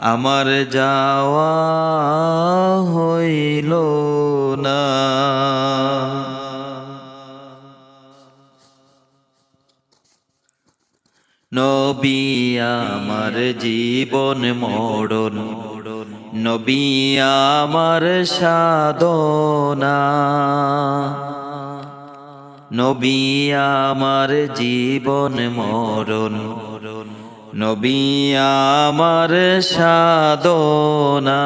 আমার যাওয়া হইল না। নবী আমার জীবন মরণ নবী আমার সাধনা। নবী আমার জীবন মরণ নবী আমার সাধনা।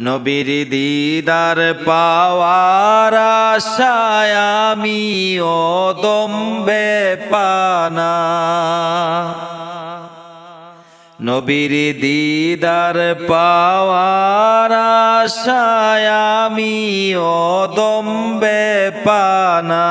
নবীর দিদার পাওয়ার আশায় আমি অদম্বে পানা। নবীর দিদার পাওয়ার আশায় আমি অদম্বে পানা।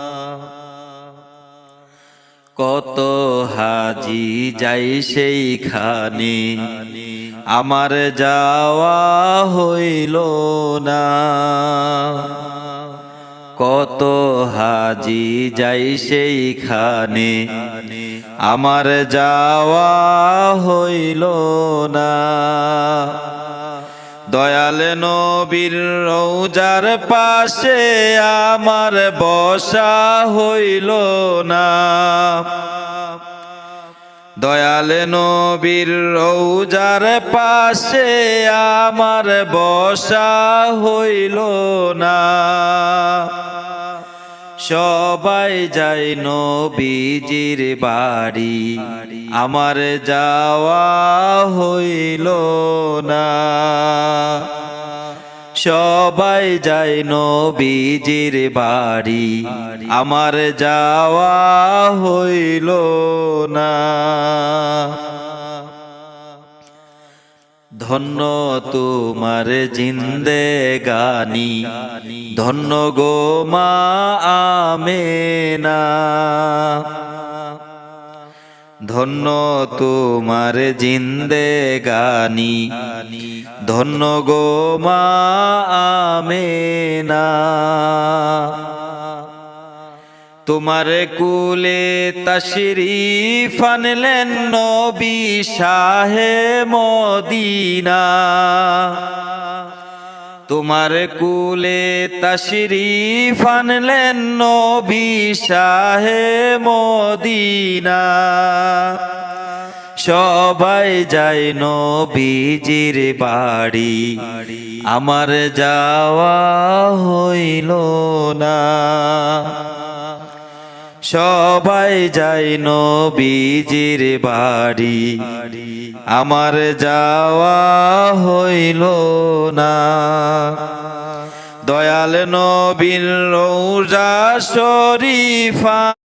কত হাজি যাই সেইখানে। আমার যাওয়া হইল না। কত হাজি যাই সেইখানে। আমার যাওয়া হইল না। দয়াল নবীর রৌজার পাশে আমার বসা হইল না। দয়াল নবীর রৌজার পাশে আমার বসা হইল না। সবাই যাই নবীজির বাড়ি, আমার যাওয়া হইল না। সবাই যাই নবীজির বাড়ি। আমার যাওয়া হইল না। ধন্য তোমার জিন্দে গানি। ধন্য গো মা আমেনা। ধন্য তোমার জিন্দে গানি। ধন্য গো মা তোমার কুলে তশরিফ আনলেন নবী শাহে মদিনা। তোমার কুলে তশরিফ আনলেন নবী শাহে মদিনা। সবাই যায় নবীজির বাড়ি, আমার যাওয়া হইল না। সবাই যাই নবীজির বাড়ি। আমার যাওয়া হইল না। দয়াল নবীর রৌজা শরীফা